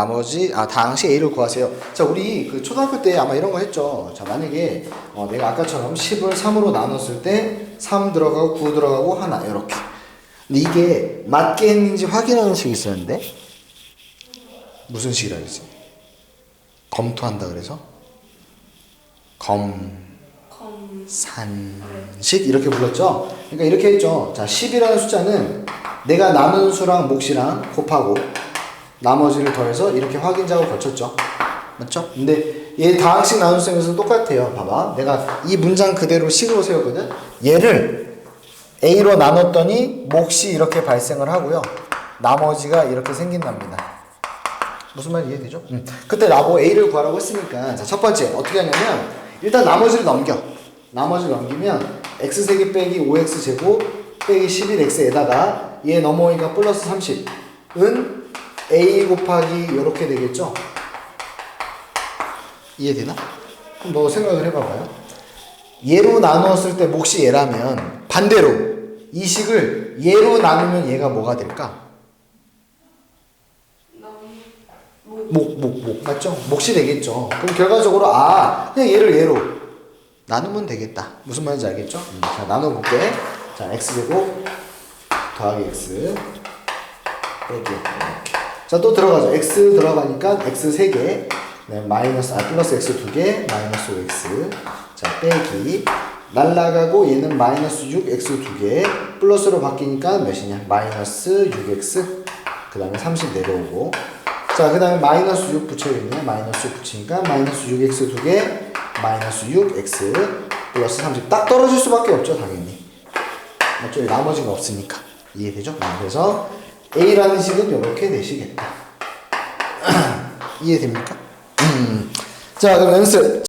나머지 아 다항식 a를 구하세요. 자 우리 그 초등학교 때 아마 이런 거 했죠. 자 만약에 어, 내가 아까처럼 10을 3으로 나눴을 때 3 들어가고 9 들어가고 하나 이렇게. 근데 이게 맞게 했는지 확인하는 식이 있었는데 무슨 식이라 그랬지? 검토한다 그래서 검 산식 이렇게 불렀죠. 그러니까 이렇게 했죠. 자 10이라는 숫자는 내가 나눈 수랑 몫이랑 곱하고 나머지를 더해서 이렇게 확인 작업 거쳤죠. 맞죠? 근데 얘 다항식 나눗셈에서 똑같아요. 봐봐. 내가 이 문장 그대로 식으로 세웠거든. 얘를 A로 나눴더니 몫이 이렇게 발생을 하고요. 나머지가 이렇게 생긴답니다. 무슨 말인지 이해되죠? 음. 그때 나보고 A를 구하라고 했으니까 자, 첫 번째 어떻게 하냐면 일단 나머지를 넘겨. 나머지를 넘기면 x3개 빼기 5x 제곱 빼기 11x에다가 얘 넘어오니까 플러스 30은 a 곱하기 이렇게 되겠죠? 이해되나? 그럼 너 생각을 해봐봐요. 얘로 나누었을 때 몫이 얘라면 반대로 이 식을 얘로 나누면 얘가 뭐가 될까? 목, 목, 목. 맞죠? 몫이 되겠죠. 그럼 결과적으로, 아, 그냥 얘를 얘로 나누면 되겠다. 무슨 말인지 알겠죠? 음, 자, 나눠볼게. 자, x제곱 더하기 x 빼기. 이렇게. 자, 또 들어가죠. x 들어가니까 x 3개. 네, 마이너스, 아, 플러스 x 2개, 마이너스 5x. 자, 빼기. 날라가고 얘는 마이너스 6, x 2개. 플러스로 바뀌니까 몇이냐? 마이너스 6x. 그 다음에 30 내려오고. 자, 그 다음에 마이너스 6 붙여야겠네요. 마이너스 6 붙이니까 마이너스 6x 2개, 마이너스 6x, 플러스 30. 딱 떨어질 수밖에 없죠, 당연히. 맞죠? 나머지가 없으니까. 이해되죠? 네, 그래서 A라는 식은 이렇게 내시겠다. 이해됩니까? 음. 자, 그럼 연습.